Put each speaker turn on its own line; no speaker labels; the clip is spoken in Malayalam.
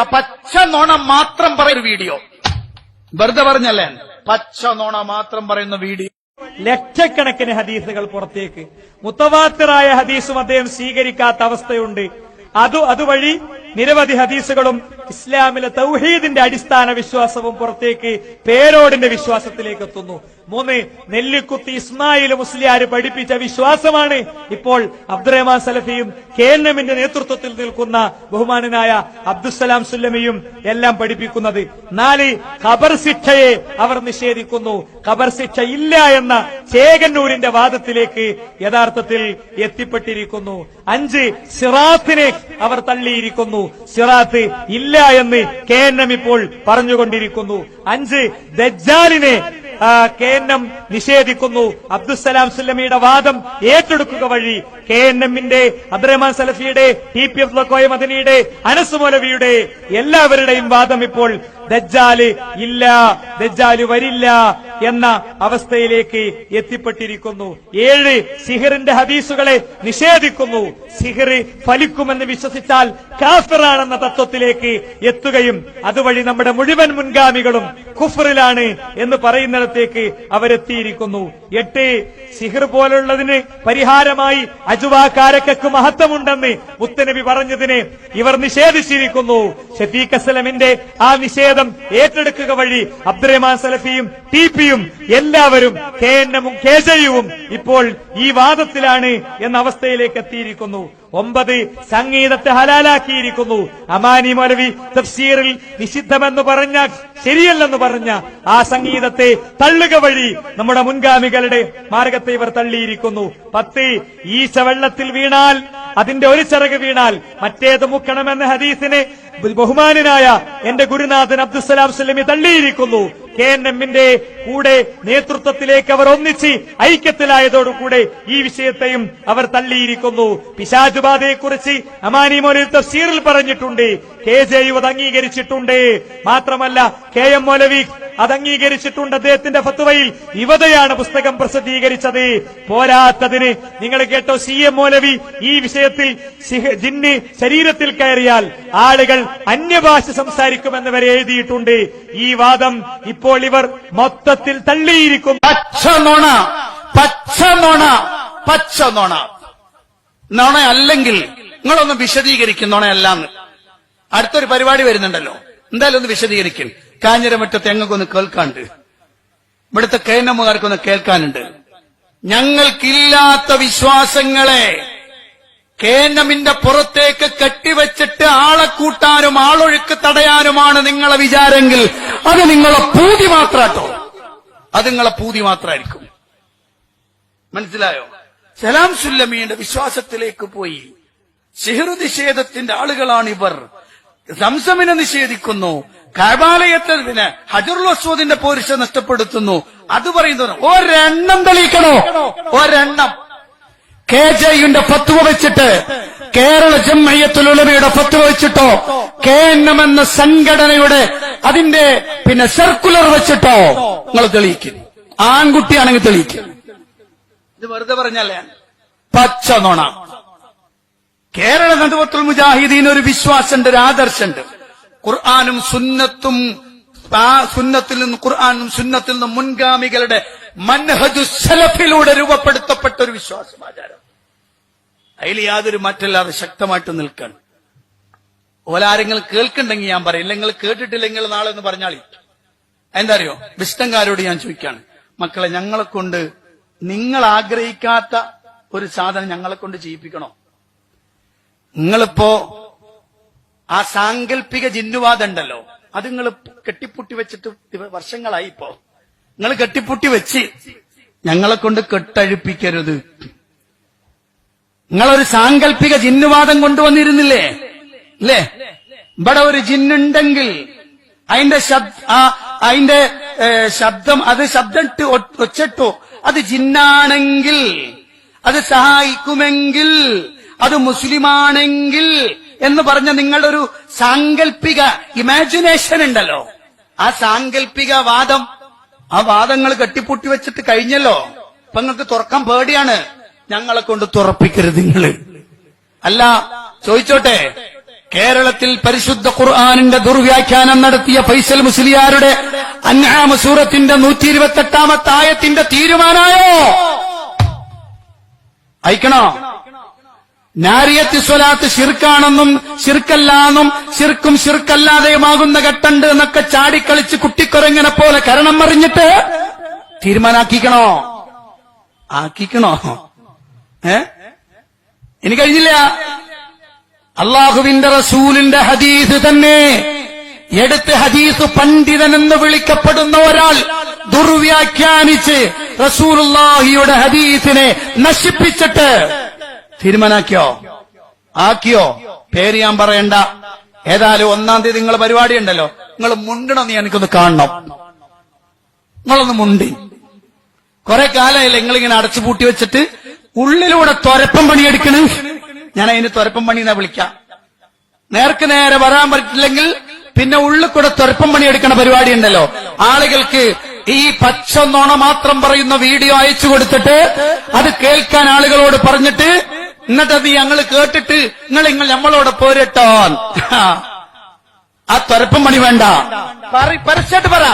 പച്ച നോണ മാത്രം പറയുന്ന വീഡിയോ. വെറുതെ പറഞ്ഞല്ലേ? പച്ച നോണ മാത്രം പറയുന്ന വീഡിയോ.
ലക്ഷക്കണക്കിന് ഹദീസുകൾ പുറത്തേക്ക്. മുത്തവാത്തറായ ഹദീസും അദ്ദേഹം സ്വീകരിക്കാത്ത അവസ്ഥയുണ്ട്. അത് അതുവഴി നിരവധി ഹദീസുകളും ഇസ്ലാമിലെ തൗഹീദിന്റെ അടിസ്ഥാന വിശ്വാസവും പുറത്തേക്ക് പേരോടിന്റെ വിശ്വാസത്തിലേക്ക് എത്തുന്നു. മൂന്ന് നെല്ലിക്കുത്തി ഇസ്മായിൽ മുസ്ലിയാർ പഠിപ്പിച്ച വിശ്വാസമാണ് ഇപ്പോൾ അബ്ദുറഹ്മാൻ സലഫിയും കെ എൻ എമ്മിന്റെ നേതൃത്വത്തിൽ നിൽക്കുന്ന ബഹുമാനനായ അബ്ദുസലാം സുല്ലമിയും എല്ലാം പഠിപ്പിക്കുന്നത്. നാല് ഖബർ ശിക്ഷയെ അവർ നിഷേധിക്കുന്നു. ഖബർ ശിക്ഷ ഇല്ല എന്ന ചേകന്നൂരിന്റെ വാദത്തിലേക്ക് യഥാർത്ഥത്തിൽ എത്തിപ്പെട്ടിരിക്കുന്നു. അഞ്ച് സിറാത്തിനെ അവർ തള്ളിയിരിക്കുന്നു. സിറാത്ത് ഇല്ല എന്ന് കെ എൻ എം ഇപ്പോൾ പറഞ്ഞുകൊണ്ടിരിക്കുന്നു. അഞ്ച് ദജ്ജാലിനെ ആ, കെ എൻ എം നിഷേധിക്കുന്നു. അബ്ദുസലാം സുല്ലമിയുടെ വാദം ഏറ്റെടുക്കുക വഴി കെ എൻ എമ്മിന്റെ അബ്ദുറഹ്മാൻ സലഫിയുടെ ടി പി എഫ് ലക്കോയ മദനിയുടെ അനസ് മൗലവിയുടെ എല്ലാവരുടെയും വാദം ഇപ്പോൾ ദജ്ജാൽ ഇല്ല ദജ്ജാൽ വരില്ല എന്ന അവസ്ഥയിലേക്ക് എത്തിപ്പെട്ടിരിക്കുന്നു. ഏഴ് സിഹിറിന്റെ ഹദീസുകളെ നിഷേധിക്കുന്നു. സിഹിർ ഫലിക്കുമെന്ന് വിശ്വസിച്ചാൽ കാഫിറാണെന്ന തത്വത്തിലേക്ക് എത്തുകയും അതുവഴി നമ്മുടെ മുഴുവൻ മുൻഗാമികളും കുഫറിലാണ് എന്ന് പറയുന്നിടത്തേക്ക് അവരെത്തിയിരിക്കുന്നു. എട്ട് സിഹിർ പോലുള്ളതിന് പരിഹാരമായി അജുവാക്കാരക്കു മഹത്വമുണ്ടെന്ന് മുത്തനബി പറഞ്ഞതിന് ഇവർ നിഷേധിച്ചിരിക്കുന്നു. ഷഫീഖ് അസലമിന്റെ ആ നിഷേധം ഏറ്റെടുക്കുക വഴി അബ്ദുറഹ്മാൻ സലഫിയും ടി പിയും എല്ലാവരും കെ എൻ എമ്മും കെ ഇപ്പോൾ ഈ വാദത്തിലാണ് എന്ന അവസ്ഥയിലേക്ക് എത്തിയിരിക്കുന്നു. ഒമ്പത് സംഗീതത്തെ ഹലാലാക്കിയിരിക്കുന്നു അമാനി മൗലവി തഫ്സീറിൽ നിഷിദ്ധമെന്ന് പറഞ്ഞ ശരിയല്ലെന്ന് പറഞ്ഞ ആ സംഗീതത്തെ തള്ളുക വഴി നമ്മുടെ മുൻഗാമികളുടെ മാർഗത്തെ ഇവർ തള്ളിയിരിക്കുന്നു. പത്ത് ഈശ വെള്ളത്തിൽ വീണാൽ അതിന്റെ ഒരു ചിറക് വീണാൽ മറ്റേത് മുക്കണമെന്ന ഹദീസിനെ ബഹുമാനായ എന്റെ ഗുരുനാഥൻ അബ്ദുസലാം സ്വലമി തള്ളിയിരിക്കുന്നു. കെ എൻ എമ്മിന്റെ കൂടെ നേതൃത്വത്തിലേക്ക് അവർ ഒന്നിച്ച് ഐക്യത്തിലായതോടുകൂടെ ഈ വിഷയത്തെയും അവർ തള്ളിയിരിക്കുന്നു. പിശാചുബാധയെക്കുറിച്ച് അമാനി മൗലവി തഫ്സീറിൽ പറഞ്ഞിട്ടുണ്ട്. കെ ജെ യു അത് അംഗീകരിച്ചിട്ടുണ്ട്. മാത്രമല്ല കെ എം മോലവി അത് അംഗീകരിച്ചിട്ടുണ്ട് അദ്ദേഹത്തിന്റെ ഫത്തുവയിൽ. യുവതയാണ് പുസ്തകം പ്രസിദ്ധീകരിച്ചത്. പോരാത്തതിന് നിങ്ങൾ കേട്ടോ സി എം മൗലവി ഈ വിഷയത്തിൽ ജിന്ന് ശരീരത്തിൽ കയറിയാൽ ആളുകൾ അന്യഭാഷ സംസാരിക്കുമെന്ന് വരെ എഴുതിയിട്ടുണ്ട്. ഈ വാദം ഇപ്പോൾ ഇവർ മൊത്തത്തിൽ തള്ളിയിരിക്കും
പച്ച നോണ പച്ച നോണ പച്ച നോണ. നോണ അല്ലെങ്കിൽ നിങ്ങളൊന്ന് വിശദീകരിക്കും നോണയല്ലാന്ന്. അടുത്തൊരു പരിപാടി വരുന്നുണ്ടല്ലോ. എന്തായാലും ഒന്ന് വിശദീകരിക്കും. കാഞ്ഞിരമറ്റത്ത് ഞങ്ങൾക്കൊന്ന് കേൾക്കാണ്ട്. ഇവിടുത്തെ കേന്നമ്മുകാർക്കൊന്ന് കേൾക്കാനുണ്ട്. ഞങ്ങൾക്കില്ലാത്ത വിശ്വാസങ്ങളെ കേന്നമിന്റെ പുറത്തേക്ക് കെട്ടിവെച്ചിട്ട് ആളെ കൂട്ടാനും ആളൊഴുക്ക് തടയാനുമാണ് നിങ്ങളെ വിചാരമെങ്കിൽ അത് നിങ്ങളെ പൂതി മാത്രാട്ടോ. അത് നിങ്ങളെ പൂതി മാത്രമായിരിക്കും മനസ്സിലായോ? സലാം സുല്ലമിയുടെ വിശ്വാസത്തിലേക്ക് പോയി. സിഹ്റു നിഷേധത്തിന്റെ ആളുകളാണ് ഇവർ സംസമിനെ നിഷേധിക്കുന്നു. കൈബാലയത്തിൽ പിന്നെ ഹജറുൽ അസ്വദിന്റെ പോരിശ നഷ്ടപ്പെടുത്തുന്നു. അത് പറയുന്നു ഒരെണ്ണം തെളിയിക്കണോ? ഒരെണ്ണം. കെ ജെയുടെ ഫത്വ വെച്ചിട്ട് കേരള ജമ്മയ്യത്തുലുലമയുടെ ഫത്വ വെച്ചിട്ടോ? കെ എൻ എം എന്ന സംഘടനയുടെ അതിന്റെ പിന്നെ സർക്കുലർ വെച്ചിട്ടോ? നിങ്ങൾ തെളിയിക്കും. ആൺകുട്ടിയാണെങ്കിൽ തെളിയിക്കും. ഇത് വെറുതെ പറഞ്ഞല്ലേ പച്ച നോണ. കേരള നടുവത്തുൽ മുജാഹിദീൻ ഒരു വിശ്വാസമുണ്ട് ഒരു ആദർശമുണ്ട് ഖുർആാനും സുന്നത്തും ആ സുന്നത്തിൽ നിന്നും ഖുർആാനും സുന്നത്തിൽ നിന്നും മുൻഗാമികളുടെ മൻഹജു സലഫിലൂടെ രൂപപ്പെടുത്തപ്പെട്ട ഒരു വിശ്വാസമാചാരം. അതിൽ യാതൊരു മാറ്റമില്ലാതെ ശക്തമായിട്ട് നിൽക്കണം. ഓലാരെങ്കിലും കേൾക്കുന്നുണ്ടെങ്കിൽ ഞാൻ പറയും. നിങ്ങൾ കേട്ടിട്ടില്ലെങ്കിൽ നാളെ എന്ന് പറഞ്ഞാളി. എന്താ അറിയോ? ഞാൻ ചോദിക്കാണ്. മക്കളെ ഞങ്ങളെ കൊണ്ട് നിങ്ങൾ ആഗ്രഹിക്കാത്ത ഒരു സാധനം ഞങ്ങളെ കൊണ്ട് ചെയ്യിപ്പിക്കണോ? നിങ്ങളിപ്പോ ആ സാങ്കല്പിക ജിന്നുവാദം ഉണ്ടല്ലോ. അത് നിങ്ങൾ കെട്ടിപ്പൂട്ടി വെച്ചിട്ട് വർഷങ്ങളായി ഇപ്പോ. നിങ്ങൾ കെട്ടിപ്പൂട്ടി വെച്ച് ഞങ്ങളെ കൊണ്ട് കെട്ടഴിപ്പിക്കരുത്. നിങ്ങളൊരു സാങ്കല്പിക ജിന്നുവാദം കൊണ്ടുവന്നിരുന്നില്ലേ? അല്ലേ ഇവിടെ ഒരു ജിന്നുണ്ടെങ്കിൽ അതിന്റെ ശബ്ദ അതിന്റെ ശബ്ദം അത് ശബ്ദം ഇട്ട് ഒച്ചിട്ടു. അത് ജിന്നാണെങ്കിൽ അത് സഹായിക്കുമെങ്കിൽ അത് മുസ്ലിമാണെങ്കിൽ എന്ന് പറഞ്ഞ നിങ്ങളുടെ ഒരു സാങ്കല്പിക ഇമാജിനേഷൻ ഉണ്ടല്ലോ. ആ സാങ്കല്പിക വാദം ആ വാദങ്ങൾ കെട്ടിപ്പൊട്ടി വെച്ചിട്ട് കഴിഞ്ഞല്ലോ. ഇപ്പൊ നിങ്ങൾക്ക് തുറക്കാൻ പേടിയാണ്. ഞങ്ങളെ കൊണ്ട് തുറപ്പിക്കരുത് നിങ്ങൾ അല്ല ചോദിച്ചോട്ടെ. കേരളത്തിൽ പരിശുദ്ധ ഖുർആാനിന്റെ ദുർവ്യാഖ്യാനം നടത്തിയ ഫൈസൽ മുസ്ലിയാരുടെ അന്നാമസൂറത്തിന്റെ സൂറത്തിന്റെ നൂറ്റി ഇരുപത്തെട്ടാമത്തെ ആയത്തിന്റെ തീരുമാനായോ അയക്കണോ? നാരിയത്തി സ്വലാത്ത് ശിർക്കാണെന്നും ശിർക്കല്ലാന്നും ശിർക്കും ശിർക്കല്ലാതെയുമാകുന്ന ഘട്ടണ്ട് എന്നൊക്കെ ചാടിക്കളിച്ച് കുട്ടിക്കൊരങ്ങനെ പോലെ കരണം മറിഞ്ഞിട്ട് തീരുമാനാക്കിക്കണോ? ആക്കിക്കണോ? ഏ? ഇനി കഴിഞ്ഞില്ല. അള്ളാഹുവിന്റെ റസൂലിന്റെ ഹദീസ് തന്നെ. എടുത്ത് ഹദീസ് പണ്ഡിതൻ എന്ന് വിളിക്കപ്പെടുന്ന ഒരാൾ ദുർവ്യാഖ്യാനിച്ച് റസൂലുള്ളാഹിയുടെ ഹദീസിനെ നശിപ്പിച്ചിട്ട് തീരുമാനാക്കിയോ? ആക്കിയോ? പേര് ഞാൻ പറയണ്ട. ഏതായാലും ഒന്നാം തീയതി നിങ്ങൾ പരിപാടി ഉണ്ടല്ലോ. നിങ്ങൾ മുണ്ടണം നീ എനിക്കൊന്ന് കാണണം. നിങ്ങളൊന്ന് മുണ്ടി. കുറെ കാലമായില്ല നിങ്ങളിങ്ങനെ അടച്ചുപൂട്ടി വെച്ചിട്ട് ഉള്ളിലൂടെ തൊരപ്പം പണിയെടുക്കണ്. ഞാൻ അതിന് തൊരപ്പം പണി എന്നാ വിളിക്കാം. നേർക്ക് നേരെ വരാൻ പറ്റില്ലെങ്കിൽ പിന്നെ ഉള്ളിൽ കൂടെ തൊരപ്പം പണിയെടുക്കണ പരിപാടി ഉണ്ടല്ലോ. ആളുകൾക്ക് ഈ പച്ച നോണ മാത്രം പറയുന്ന വീഡിയോ അയച്ചു കൊടുത്തിട്ട് അത് കേൾക്കാൻ ആളുകളോട് പറഞ്ഞിട്ട് എന്നിട്ട് അത് ഞങ്ങൾ കേട്ടിട്ട് നിങ്ങൾ നിങ്ങൾ നമ്മളോട് പോരട്ടോ ആ തൊരപ്പം പണി വേണ്ട പറ- പരസ്യമായിട്ട് പറ